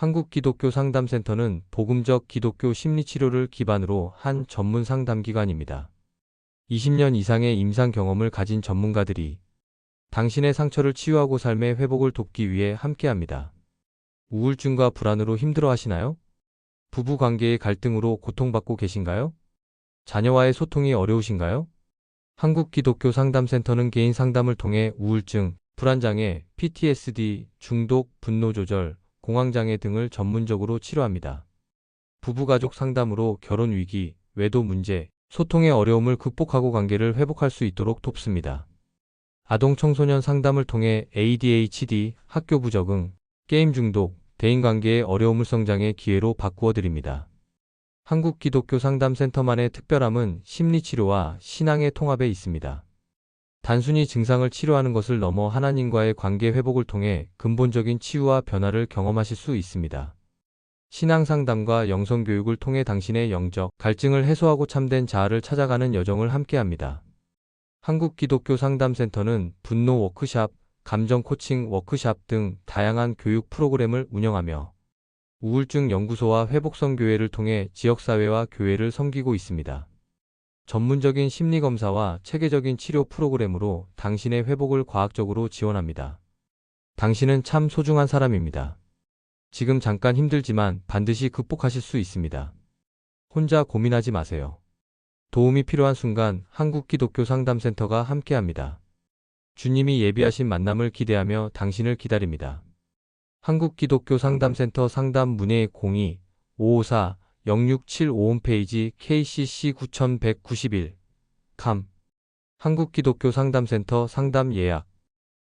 한국기독교 상담센터는 복음적 기독교 심리치료를 기반으로 한 전문 상담기관입니다. 20년 이상의 임상 경험을 가진 전문가들이 당신의 상처를 치유하고 삶의 회복을 돕기 위해 함께합니다. 우울증과 불안으로 힘들어 하시나요? 부부 관계의 갈등으로 고통받고 계신가요? 자녀와의 소통이 어려우신가요? 한국기독교 상담센터는 개인 상담을 통해 우울증, 불안장애, PTSD, 중독, 분노조절, 공황장애 등을 전문적으로 치료합니다. 부부가족 상담으로 결혼 위기, 외도 문제, 소통의 어려움을 극복하고 관계를 회복할 수 있도록 돕습니다. 아동 청소년 상담을 통해 ADHD, 학교 부적응, 게임 중독, 대인관계의 어려움을 성장의 기회로 바꾸어 드립니다. 한국기독교 상담센터만의 특별함은 심리치료와 신앙의 통합에 있습니다. 단순히 증상을 치료하는 것을 넘어 하나님과의 관계 회복을 통해 근본적인 치유와 변화를 경험하실 수 있습니다. 신앙 상담과 영성 교육을 통해 당신의 영적 갈증을 해소하고 참된 자아를 찾아가는 여정을 함께합니다. 한국 기독교 상담센터는 분노 워크샵, 감정 코칭 워크샵 등 다양한 교육 프로그램을 운영하며 우울증 연구소와 회복성 교회를 통해 지역사회와 교회를 섬기고 있습니다. 전문적인 심리검사와 체계적인 치료 프로그램으로 당신의 회복을 과학적으로 지원합니다. 당신은 참 소중한 사람입니다. 지금 잠깐 힘들지만 반드시 극복하실 수 있습니다. 혼자 고민하지 마세요. 도움이 필요한 순간 한국기독교 상담센터가 함께합니다. 주님이 예비하신 만남을 기대하며 당신을 기다립니다. 한국기독교 상담센터 상담 문의 02-554 0675 홈페이지 KCC 9191 감. 한국기독교 상담센터 상담 예약